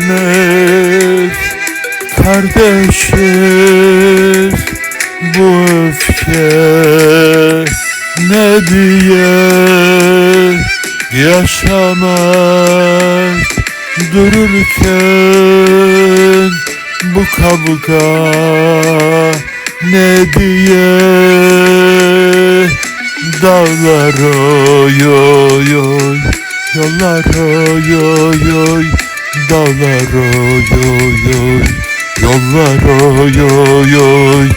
Hepimiz kardeşiz. Bu öfke ne diye yaşamak dururken bu kavga ne diye dağlar oy oy oy yollar oy oy oy dağlar oy oy oy yollar oy oy oy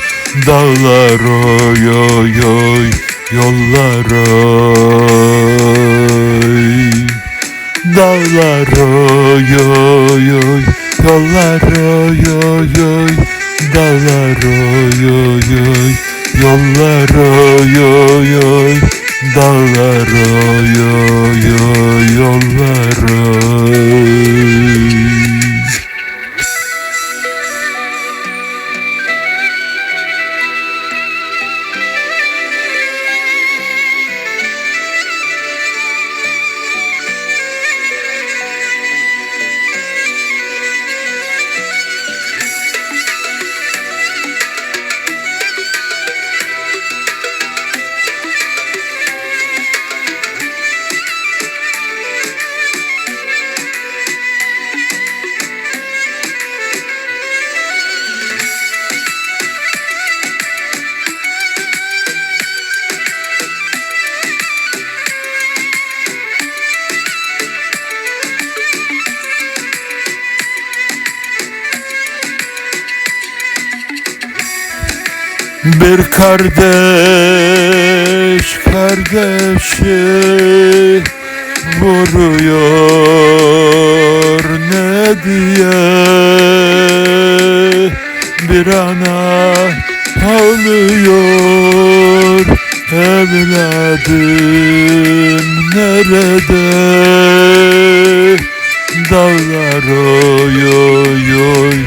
dağlar oy oy oy yollar oy Dağlar oy oy oy Yollar oy oy oy Dağlar oy oy oy Yollar oy oy oy Dağlar oy Bir kardeş kardeşi vuruyor. Ne diye bir ana ağlıyor. Evladım nerede? Dağlar oy oy oy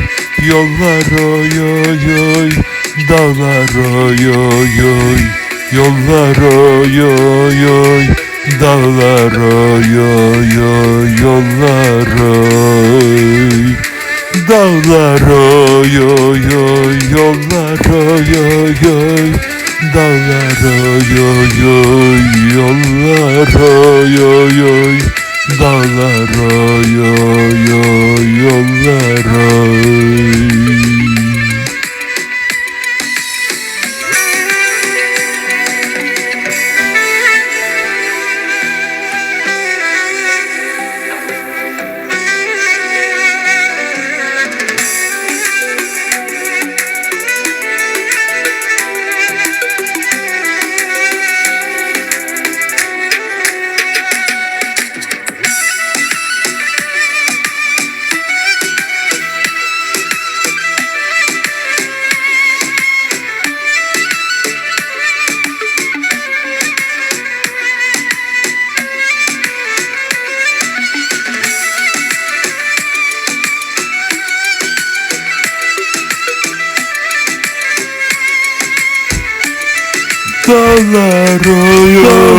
yollar oy oy oy dağlar oy oy oy. Yollar oy oy oy. Dağlar oy oy oy. Yollar oy. Dağlar oy oy oy. Yollar oy oy oy. Dağlar oy oy oy. Yollar oy oy oy. Dağlar oy oy oy. Yollar oy Oy oy yollar oy oy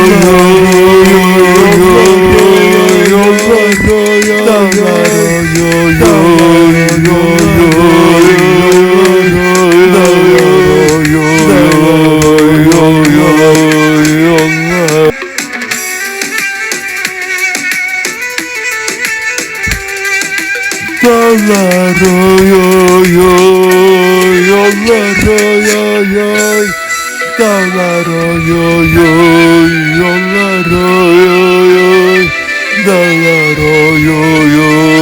oy oy oy oy oy yollar Dağlar oy oy oy yollar oy oy oy. Dağlar oy oy oy